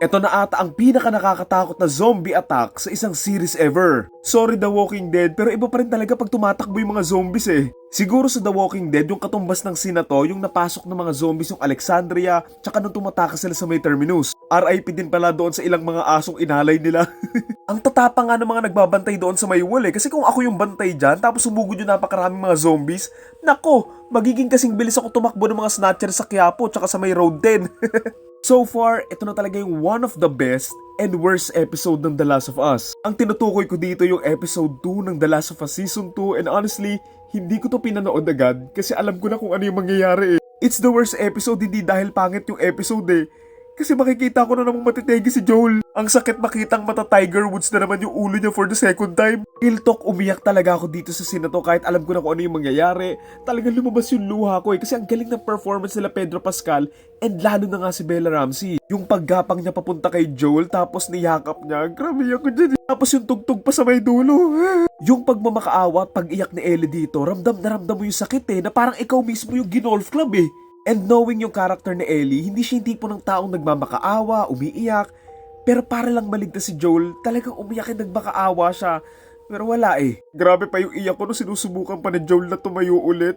Ito na ata ang pinaka nakakatakot na zombie attack sa isang series ever. Sorry The Walking Dead, pero iba pa rin talaga pag tumatakbo yung mga zombies eh. Siguro sa The Walking Dead, yung katumbas ng scene na to, yung napasok ng mga zombies yung Alexandria, tsaka nung tumatakas sila sa may terminus. RIP din pala doon sa ilang mga asong inalay nila. ang tatapa nga ng mga nagbabantay doon sa may wall eh. Kasi kung ako yung bantay dyan, tapos sumugod yung napakaraming mga zombies, nako, magiging kasing bilis ako tumakbo ng mga snatcher sa Quiapo tsaka sa may road 10. So far, ito na talaga yung one of the best and worst episode ng The Last of Us. Ang tinutukoy ko dito yung episode 2 ng The Last of Us Season 2 and honestly, hindi ko to pinanood agad kasi alam ko na kung ano yung mangyayari eh. It's the worst episode hindi dahil pangit yung episode eh. Kasi makikita ko na namang matitegi si Joel. Ang sakit makitang mata Tiger Woods na naman yung ulo niya for the second time. Real umiyak talaga ako dito sa scene na to kahit alam ko na kung ano yung mangyayari. Talagang lumabas yung luha ko eh kasi ang galing ng performance nila Pedro Pascal and lalo na nga si Bella Ramsey. Yung paggapang niya papunta kay Joel tapos niyakap niya, grabe ako dyan. Tapos yung tugtog pa sa may dulo. yung pagmamakaawa at pag-iyak ni Ellie dito, ramdam na ramdam mo yung sakit eh, na parang ikaw mismo yung ginolf club eh. And knowing yung character ni Ellie, hindi siya yung tipo ng taong nagmamakaawa, umiiyak. Pero para lang maligtas si Joel, talagang umiyak at nagmakaawa siya. Pero wala eh. Grabe pa yung iyak ko nung sinusubukan pa ni Joel na tumayo ulit.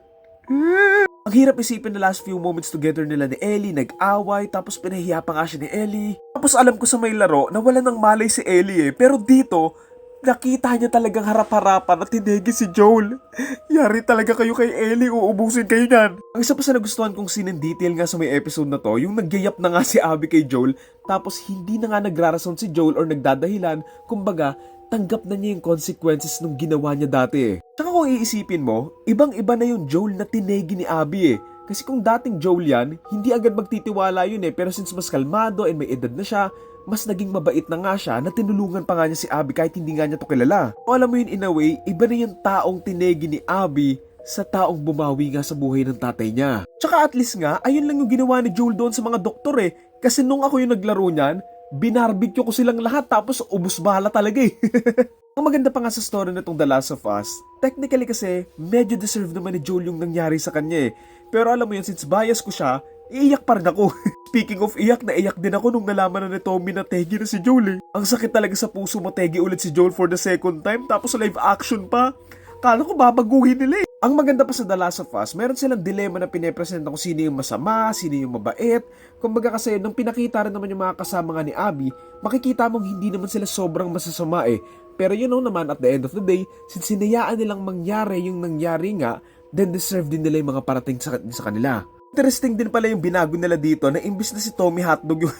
Ang hirap isipin na last few moments together nila ni Ellie, nag-away, tapos pinahiya pa nga siya ni Ellie. Tapos alam ko sa may laro na wala nang malay si Ellie eh. Pero dito, nakita niya talagang harap-harapan at tinegi si Joel. Yari talaga kayo kay Ellie, uubusin kayo niyan. Ang isa pa sa nagustuhan kong scene in detail nga sa may episode na to, yung nagyayap na nga si Abby kay Joel, tapos hindi na nga nagrarason si Joel or nagdadahilan, kumbaga, tanggap na niya yung consequences nung ginawa niya dati eh. Tsaka kung iisipin mo, ibang-iba na yung Joel na tinegi ni Abby eh. Kasi kung dating Joel yan, hindi agad magtitiwala yun eh. Pero since mas kalmado and may edad na siya, mas naging mabait na nga siya na tinulungan pa nga niya si Abby kahit hindi nga niya to kilala. O alam mo yun in a way, iba na yung taong tinegi ni Abby sa taong bumawi nga sa buhay ng tatay niya. Tsaka at least nga, ayun lang yung ginawa ni Joel doon sa mga doktor eh. Kasi nung ako yung naglaro niyan, binarbecue ko silang lahat tapos ubus bala talaga eh. Ang maganda pa nga sa story na itong The Last of Us, technically kasi medyo deserve naman ni Joel yung nangyari sa kanya eh. Pero alam mo yun, since bias ko siya, iiyak pa rin ako. Speaking of iyak, naiyak din ako nung nalaman na ni Tommy na tegi na si Joel eh. Ang sakit talaga sa puso mategi ulit si Joel for the second time tapos live action pa. Kala ko babaguhin nila eh. Ang maganda pa sa The Last of Us, meron silang dilema na pinepresent kung sino yung masama, sino yung mabait. Kumbaga kasi nung pinakita rin naman yung mga kasama nga ni Abby, makikita mong hindi naman sila sobrang masasama eh. Pero you know naman at the end of the day, since sinayaan nilang mangyari yung nangyari nga, then deserve din nila yung mga parating sa, sa kanila. Interesting din pala yung binago nila dito na imbis na si Tommy Hotdog yung...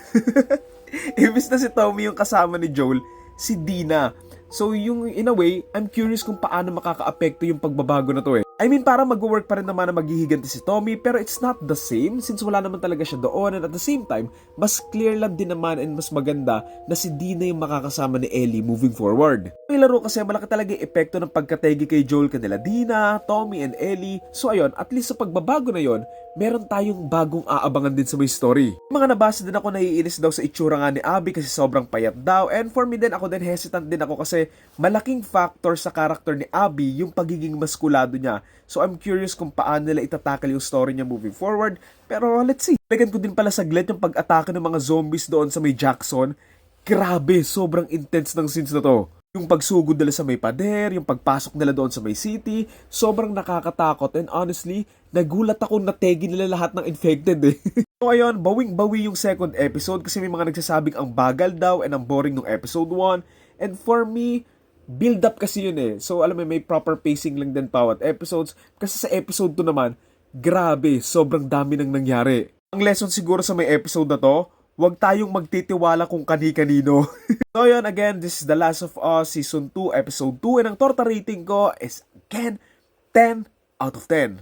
imbis na si Tommy yung kasama ni Joel, si Dina. So yung in a way, I'm curious kung paano makaka-apekto yung pagbabago na to eh. I mean, parang mag-work pa rin naman na maghihiganti si Tommy, pero it's not the same since wala naman talaga siya doon and at the same time, mas clear lang din naman and mas maganda na si Dina yung makakasama ni Ellie moving forward. May laro kasi malaki talaga yung epekto ng pagkategi kay Joel kanila Dina, Tommy and Ellie. So ayun, at least sa pagbabago na yon, meron tayong bagong aabangan din sa may story. Mga nabasa din ako naiinis daw sa itsura nga ni Abby kasi sobrang payat daw and for me din ako din hesitant din ako kasi malaking factor sa karakter ni Abby yung pagiging maskulado niya. So I'm curious kung paano nila itatakal yung story niya moving forward. Pero let's see. Lagan ko din pala saglit yung pag-atake ng mga zombies doon sa may Jackson. Grabe, sobrang intense ng scenes na to. Yung pagsugod nila sa may pader, yung pagpasok nila doon sa may city, sobrang nakakatakot and honestly, nagulat ako na tegi nila lahat ng infected eh. so ayun, bawing-bawi yung second episode kasi may mga nagsasabing ang bagal daw and ang boring ng episode 1. And for me, build up kasi yun eh. So alam mo, may proper pacing lang din bawat episodes. Kasi sa episode 2 naman, grabe, sobrang dami nang nangyari. Ang lesson siguro sa may episode na to, huwag tayong magtitiwala kung kani-kanino. so yun, again, this is The Last of Us Season 2, Episode 2. And ang torta rating ko is, again, 10 out of 10.